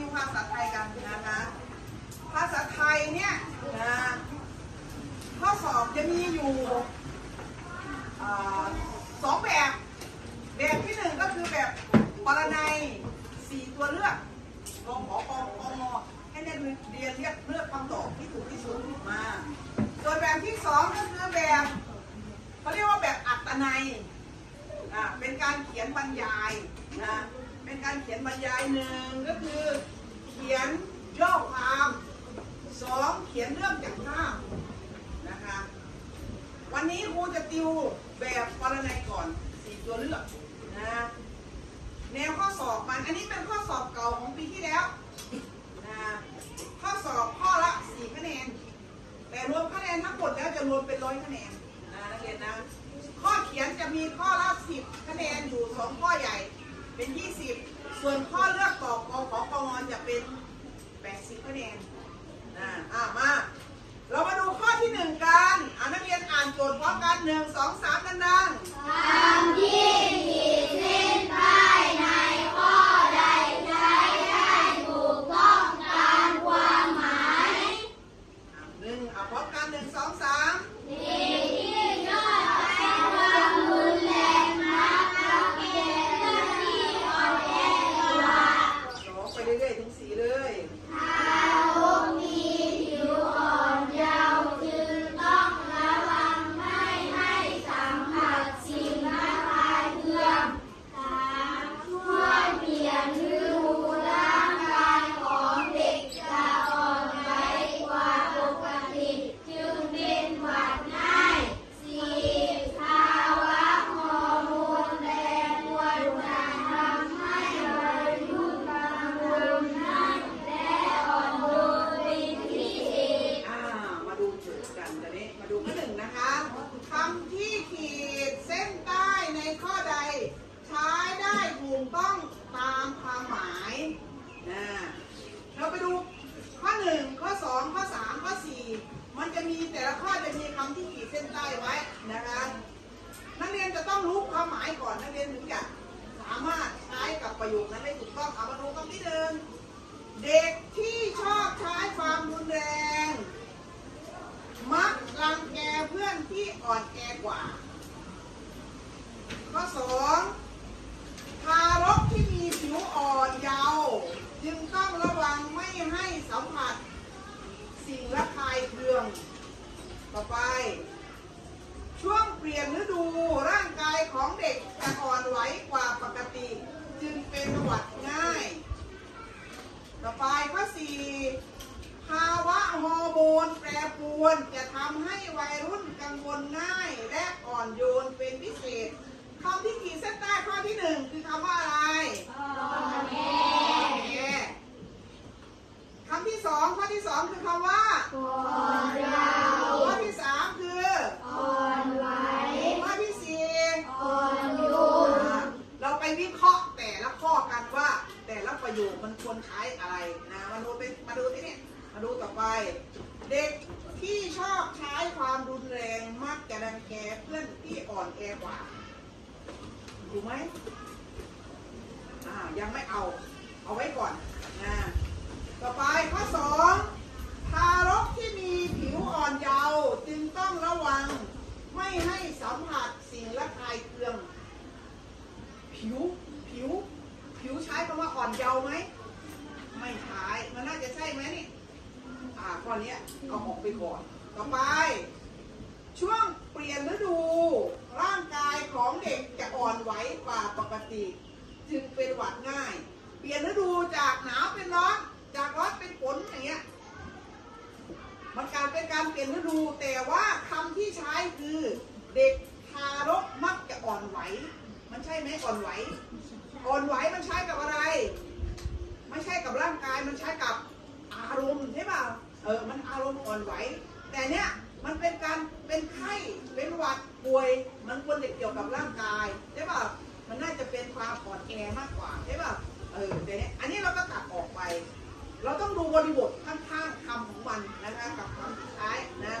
ติวภาษาไทยกันนะคะภาษาไทยเนี่ยนะข้อสอบจะมีอยู่สองแบบ แบบที่หนึ่งก็คือแบบปรนัยสี่ตัวเลือกกองขอกองกองงให้นักเรียนเรียนเลือกเลือกคำตอบที่ถูกที่สุดมา ส่วนแบบที่สองก็คือแบบเขาเรียกว่าแบบอัตนัย อ่าเป็นการเขียนบรรยายนะเป็นการเขียน บรรยายหนึ่งก็คือ เขียนย่อความสองเขียนเรื่องจากภาพนะคะ วันนี้ครูจะติวแบบปรนัยก่อนสี่ตัวเลือกนะแนวข้อสอบมันอันนี้เป็นข้อสอบเก่าของปีที่แล้วนะข้อสอบข้อละสี่คะแนน แต่รวมคะแนนทั้งหมดแล้วจะรวมเป็นร้อยคะแนนนะนักเรียนนะข้อเขียนจะมีข้อละสิบคะแนนอยู่สองข้อใหญ่เป็นยี่สิบ ส่วนข้อเลือกต่อกของกงจะเป็น 80คะแนนนะอ่ามา เรามาดูข้อที่ 1 กันอ่านักเรียนอ่านโจทย์พร้อมกัน 1 2 3 นะเราไปดูข้อหนึ่งข้อสองข้อสามข้อสี่มันจะมีแต่ละข้อจะมีคำที่ขีดเส้นใต้ไว้นะคะนักเรียนจะต้องรู้ความหมายก่อนนักเรียนถึงจะสามารถใช้กับประโยคนั้นได้ถูกต้องเอามาดูคำที่หนึ่งเด็กที่ชอบใช้ความรุนแรง มักรังแกเพื่อนที่อ่อนแอกว่า ข้อสองทารกที่มีผิวอ่อนเยาว์จึงต้องระวังไม่ให้สัมผัส สิ่งระคายเคือง ต่อไป ช่วง เปลี่ยนฤดูร่างกายของเด็กจะอ่อนไหวกว่าปกติ จึงเป็นหวัดง่าย ต่อไปข้อสี่ภาวะฮอร์โมนแปรปรวนจะทำให้วัยรุ่นกังวลง่ายและอ่อนโยนเป็นพิเศษคำที่ขีดเส้นใต้ข้อที่หนึ่งคือคำว่าอะไรแย่คำที่สองข้อที่สองคือคำว่า ก่อนเรา ข้อที่สามคือ อ่อนไหว ข้อที่สี่ อ่อนโยน เราไปวิเคราะห์แต่ละข้อกันว่า แต่ละ ประโยคมันควรใช้อะไรนะมาดูเป็นมาดูที่นี่มาดูต่อไป เด็กที่ชอบใช้ความรุนแรงมักจะรังแกเพื่อนที่อ่อนแอกว่าถูกไหมอ่ายังไม่เอา เอาไว้ก่อนนะต่อไปข้อสองทารกที่มีผิวอ่อนเยาว์จึงต้องระวังไม่ให้สัมผัสสิ่งละคายเคืองผิว คำว่าอ่อนเยาว์ไหมไม่ใช้มันน่าจะใช่ไหมนี่อ่าข้อนี้เอาออกไปก่อน ต่อไป ช่วงเปลี่ยนฤดู ร่างกายของเด็กจะอ่อนไหวกว่าปกติ จึงเป็นหวัดง่าย เปลี่ยนฤดูจากหนาวเป็นร้อน จากร้อนเป็นฝนอย่างเงี้ยมันการเป็นการเปลี่ยนฤดู แต่ว่าคำที่ใช้คือเด็กทารกมักจะอ่อนไหว มันใช่ไหมอ่อนไหว อ่อนไหวมันใช้กับอะไร ไม่ใช่กับร่างกายมันใช้กับอารมณ์ใช่ป่ะเออมันอารมณ์อ่อนไหว แต่เนี้ยมันเป็นการเป็นไข้เป็นหวัดป่วย มันควรจะเกี่ยวกับร่างกายใช่ป่ะมันน่าจะเป็นความอ่อนแอมากกว่าใช่ป่ะเออแต่เนี้ยอันนี้เราก็ตัดออกไป เราต้องดูบริบทข้างๆคำของมันนะคะกับคำที่ใช้นะ